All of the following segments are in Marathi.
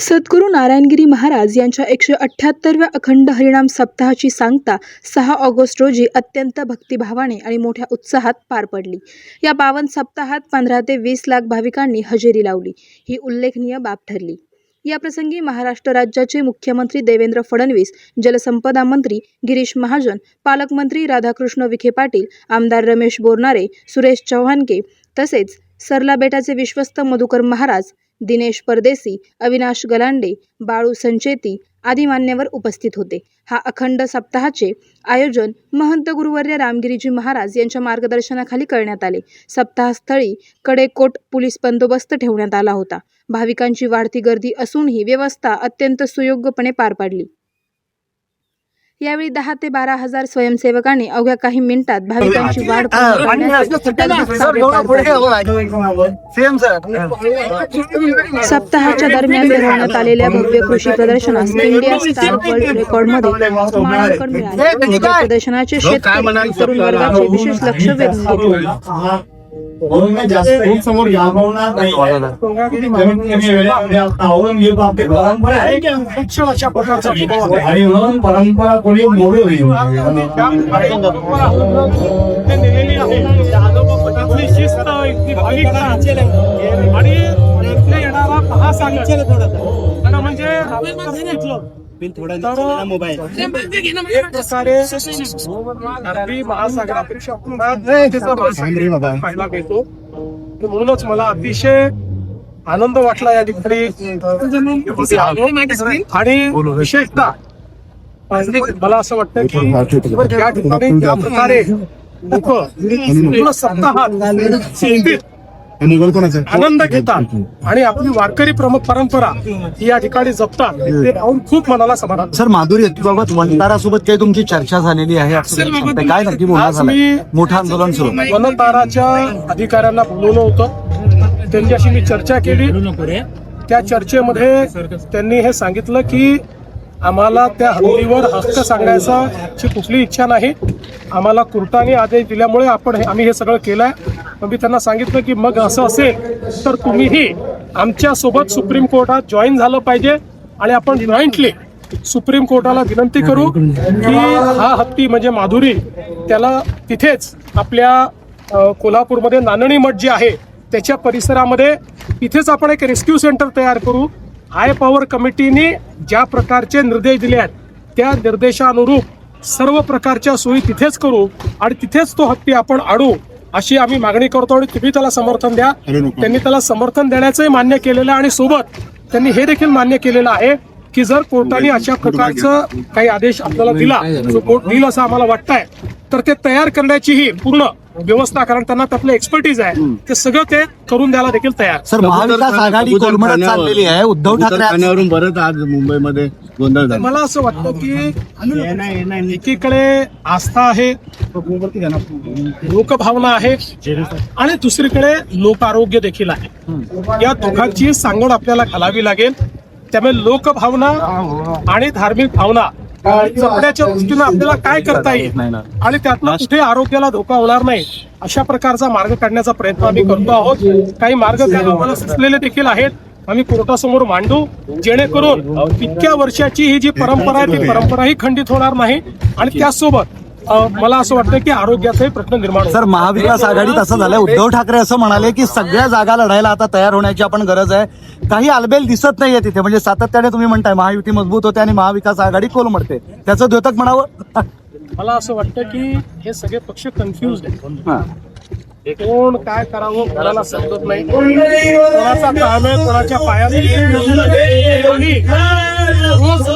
सद्गुरू नारायणगिरी महाराज यांच्या एकशे अठ्ठ्याहत्तरव्या अखंड हरिणाम सप्ताहाची सांगता सहा ऑगस्ट रोजी अत्यंत भक्तिभावाने आणि मोठ्या उत्साहात पार पडली. या पावन सप्ताहात पंधरा ते वीस लाख भाविकांनी हजेरी लावली. ही उल्लेखनीय बाब ठरली. याप्रसंगी महाराष्ट्र राज्याचे मुख्यमंत्री देवेंद्र फडणवीस जलसंपदा मंत्री गिरीश महाजन पालकमंत्री राधाकृष्ण विखे पाटील आमदार रमेश बोरनारे सुरेश चव्हाणके तसेच सरला बेटाचे विश्वस्त मधुकर महाराज दिनेश परदेसी अविनाश गलांडे बाळू संचेती आदी मान्यवर उपस्थित होते. हा अखंड सप्ताहाचे आयोजन महंत गुरुवर्य रामगिरीजी महाराज यांच्या मार्गदर्शनाखाली करण्यात आले. सप्ताहस्थळी कडेकोट पोलीस बंदोबस्त ठेवण्यात आला होता. भाविकांची वाढती गर्दी असूनही व्यवस्था अत्यंत सुयोग्यपणे पार पाडली. यावेळी दहा ते बारा हजार स्वयंसेवकांनी अवघ्या काही मिनिटात भाविकांची वाढ सप्ताहाच्या दरम्यान भरवण्यात आलेल्या भव्य कृषी प्रदर्शनास इंडिया स्टार वर्ल्ड रेकॉर्डमध्ये मानांकन मिळाले या प्रदर्शनाचे शेतकरी तरुण वर्गाचे विशेष लक्ष वेधून घेतले म्हणून मी जास्त खूप समोर याबवणार नाही. कमीत कमी वेळेमध्ये आवडून घेतो आपली परंपरा आहे. की अशा प्रकारचा स्वभाव आहे. आणि म्हणून परंपरा कोणी मोडू नये. शिस्त आणि येणारा हा सांगितलं आणि म्हणजे एक प्रकारे अरबी महासागरापेक्षा त्याचा फायदा घेतो आणि म्हणूनच मला अतिशय आनंद वाटला या ठिकाणी. आणि विशेषतः मला असं वाटतं की या ठिकाणी ज्या प्रकारे लोक पूर्ण आनंद घेतात आणि आपली वारकरी प्रमुख परंपरा ही या ठिकाणी जपतात. ते पाहून खूप मनाला समाधान सर माधुरी बाबत वंतारासोबत काही तुमची चर्चा झालेली आहे? असं. काय नक्की मी मोठं आंदोलन सुरू. वनताराच्या अधिकाऱ्यांना बोलवलं होतं. त्यांच्याशी मी चर्चा केली. त्या चर्चेमध्ये त्यांनी हे सांगितलं की आम्हाला त्या हद्दीवर हक्क सांगायचा ची कुठली इच्छा नाही. आम्हाला कोर्टाने आदेश दिल्यामुळे आपण हे- आम्ही हे सगळं केलंय. मग मी त्यांना सांगितलं की मग असं असेल तर तुम्हीही आमच्यासोबत सुप्रीम कोर्टात जॉईन झालं पाहिजे आणि आपण जॉईंटली सुप्रीम कोर्टाला विनंती करू की हा हत्ती म्हणजे माधुरी त्याला तिथेच आपल्या कोल्हापूरमध्ये नानणी मठ जे आहे त्याच्या परिसरामध्ये तिथेच आपण एक रेस्क्यू सेंटर तयार करू. हाय पॉवर कमिटीने ज्या प्रकारचे निर्देश दिले आहेत त्या निर्देशानुरूप सर्व प्रकारच्या सोयी तिथेच करू आणि तिथेच तो हत्ती आपण आणू. अशी आम्ही मागणी करतो आणि तुम्ही त्याला समर्थन द्या. त्यांनी त्याला समर्थन देण्याचंही मान्य केलेलं आहे आणि सोबत त्यांनी हे देखील मान्य केलेलं आहे की जर कोर्टाने अशा प्रकारचं काही आदेश आपल्याला दिला जो कोर्ट देईल असं आम्हाला वाटतंय तर ते तयार करण्याचीही पूर्ण व्यवस्था कारण त्यांना त्यातलं एक्सपर्टीज आहे. ते सगळं ते करून द्यायला देखील तयार सर महाविकास आघाडी कोलमडत चाललेली आहे. उद्धव ठाकरे आज- आज मुंबईमध्ये गोंधळ झाला. मला असं वाटतं की एकीकडे आस्था आहे लोकभावना आहे आणि दुसरीकडे लोक आरोग्य देखील आहे. या दोघांची सांगड आपल्याला घालावी लागेल. त्यामुळे लोकभावना आणि धार्मिक भावना जपण्याच्या दृष्टीनं आपल्याला काय करता येईल? आणि त्यातनं कुठे आरोग्याला धोका होणार नाही अशा प्रकारचा मार्ग काढण्याचा प्रयत्न आम्ही करतो आहोत. काही मार्ग आम्हाला सुचलेले देखील आहेत. आम्ही कोर्टासमोर मांडू जेणेकरून इतक्या वर्षाची ही जी परंपरा आहे ती परंपरा ही खंडित होणार नाही. आणि त्याचसोबत अ, मला असं वाटतं की आरोग्याचाही प्रश्न निर्माण. सर महाविकास आघाडीत असं झालंय. उद्धव ठाकरे असं म्हणाले की सगळ्या जागा लढायला आता तयार होण्याची आपण गरज आहे. काही आलबेल दिसत नाहीये तिथे. म्हणजे सातत्याने तुम्ही म्हणताय महायुती मजबूत होते आणि महाविकास आघाडी कोलमडते. त्याचं द्योतक म्हणावं? मला असं वाटतं की हे सगळे पक्ष कन्फ्युज आहेत. कोण काय करावं कोणाला समजत नाही. कोणाचा काम आहे कोणाच्या पायात रोज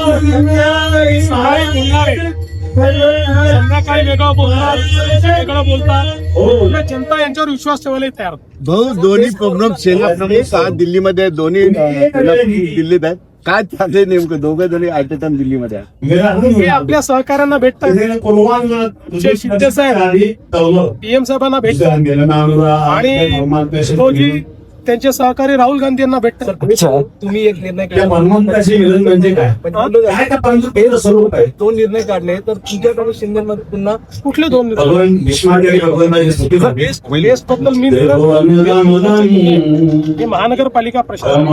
बोलणारे संध्याकाळी वेगळं बोलतात वेगळं बोलतात जनता यांच्यावर विश्वास ठेवायला तयार. भाऊ दोन्ही प्रमुख सेना प्रमुख आज दिल्लीमध्ये. दोन्ही दिल्लीत आहेत काय चाललंय नेमकं? दोघं जणी टाइम दिल्लीमध्ये हे आपल्या सहकाऱ्यांना भेटतात. पीएम साहेबांना भेटतात. आणि त्यांचे सहकारी राहुल गांधी यांना भेटतात. तुम्ही एक निर्णय त्या मनमंताची विरोध म्हणजे काय? काय त्या पंच पेर स्वरूप आहे? दोन निर्णय काढले तर तुमच्याकडे शिंदेमध्ये पुन्हा कुठले दोन निर्णय? भगवान म्हणजे भगवानाची स्तुती झाली. मी हे महानगरपालिका प्रशासन.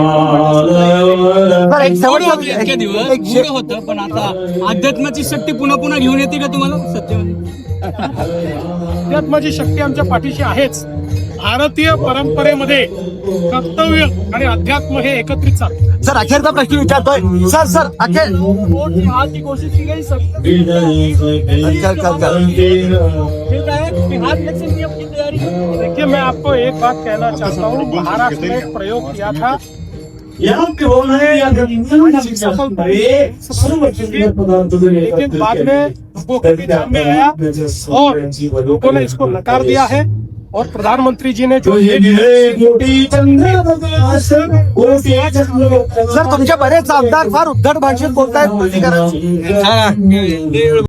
सर, एक शेवटचा इतके एक- दिवस. एक होतं पण आता अध्यात्माची शक्ती पुन्हा पुन्हा घेऊन येते का तुम्हाला? सत्तेमध्ये अध्यात्माची शक्ती आमच्या पाठीशी आहेच. भारतीय परंपरेमध्ये कर्तव्य आणि अध्यात्म हे एकत्रित चालतात सर अखेरचा प्रश्न विचारतोय. सर सर अखेर. की कोशिश की गई सब चल, चल, चल. फिर है बिहार इलेक्शन की अपनी तैयारी? देखिए मैं आपको एक बात कहना चाहता हूँ। महाराष्ट्र में एक प्रयोग किया था। लेकिन बाद में वो कभी ध्यान में आया और लोगों ने इसको नकार दिया है। और प्रधानमंत्री जी ने जो ये सर तुमचे बरेच आमदार फार उद्धट भाषेत बोलतायत